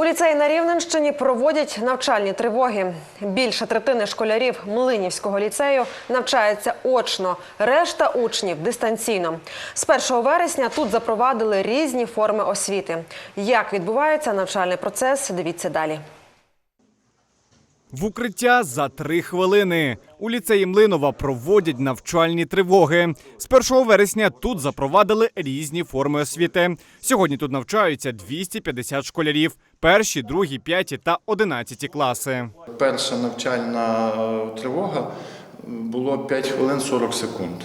У ліцеї на Рівненщині проводять навчальні тривоги. Більше третини школярів Млинівського ліцею навчається очно, решта учнів дистанційно. З 1 вересня тут запровадили різні форми освіти. Як відбувається навчальний процес, дивіться далі. В укриття за три хвилини. У ліцеї Млинова проводять навчальні тривоги. З 1 вересня тут запровадили різні форми освіти. Сьогодні тут навчаються 250 школярів. Перші, другі, п'яті та одинадцяті класи. Перша навчальна е, тривога було 5 хвилин 40 секунд.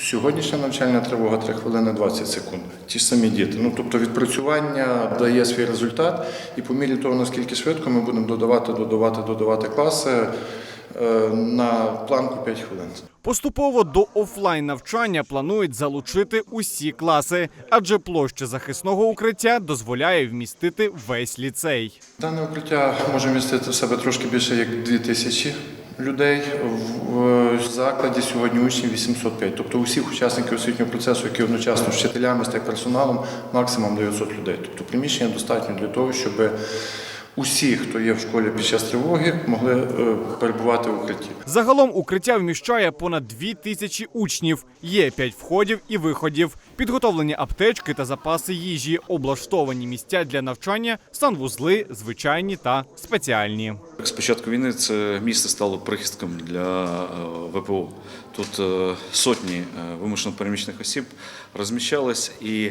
Сьогоднішня навчальна тривога 3 хвилини 20 секунд. Ті ж самі діти. Ну тобто відпрацювання дає свій результат, і по мірі того, наскільки швидко ми будемо додавати, додавати, додавати класи е, на планку 5 хвилин. Поступово до офлайн навчання планують залучити усі класи, адже площа захисного укриття дозволяє вмістити весь ліцей. Дане укриття може містити в себе трошки більше як 2 тисячі людей. В закладі сьогодні учнів 805. Тобто усіх учасників освітнього процесу, які одночасно вчителями, з персоналом, максимум 900 людей. Тобто приміщення достатньо для того, щоб усі, хто є в школі під час тривоги, могли е, перебувати в укритті. Загалом укриття вміщає понад дві тисячі учнів. Є п'ять входів і виходів, підготовлені аптечки та запаси їжі, облаштовані місця для навчання, санвузли, звичайні та спеціальні. З початку війни це місце стало прихистком для е, ВПО. Тут е, сотні вимушено переміщених осіб розміщались, і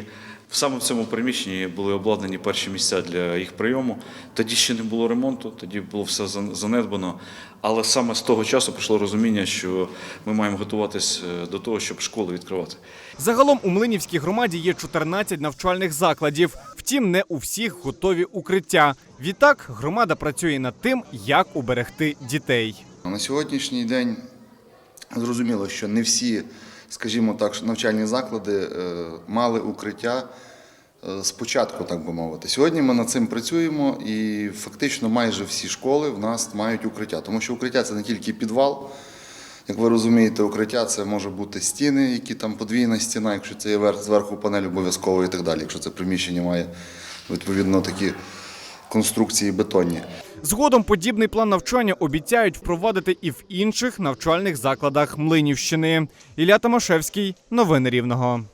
саме в цьому приміщенні були обладнані перші місця для їх прийому. Тоді ще не було ремонту, тоді було все зан- занедбано. Але саме з того часу прийшло розуміння, що ми маємо готуватись е, до того, щоб школи відкривати. Загалом у Млинівській громаді є 14 навчальних закладів. Втім, не у всіх готові укриття. Відтак громада працює над тим, як уберегти дітей. На сьогоднішній день зрозуміло, що не всі, скажімо так, навчальні заклади е, мали укриття е, спочатку, так би мовити. Сьогодні ми над цим працюємо, і фактично майже всі школи в нас мають укриття, тому що укриття це не тільки підвал. Як ви розумієте, укриття це може бути стіни, які там подвійна стіна, якщо це є верх, зверху панель обов'язково і так далі. Якщо це приміщення має відповідно такі конструкції бетонні. Згодом подібний план навчання обіцяють впровадити і в інших навчальних закладах Млинівщини. Ілля Томашевський, новини Рівного.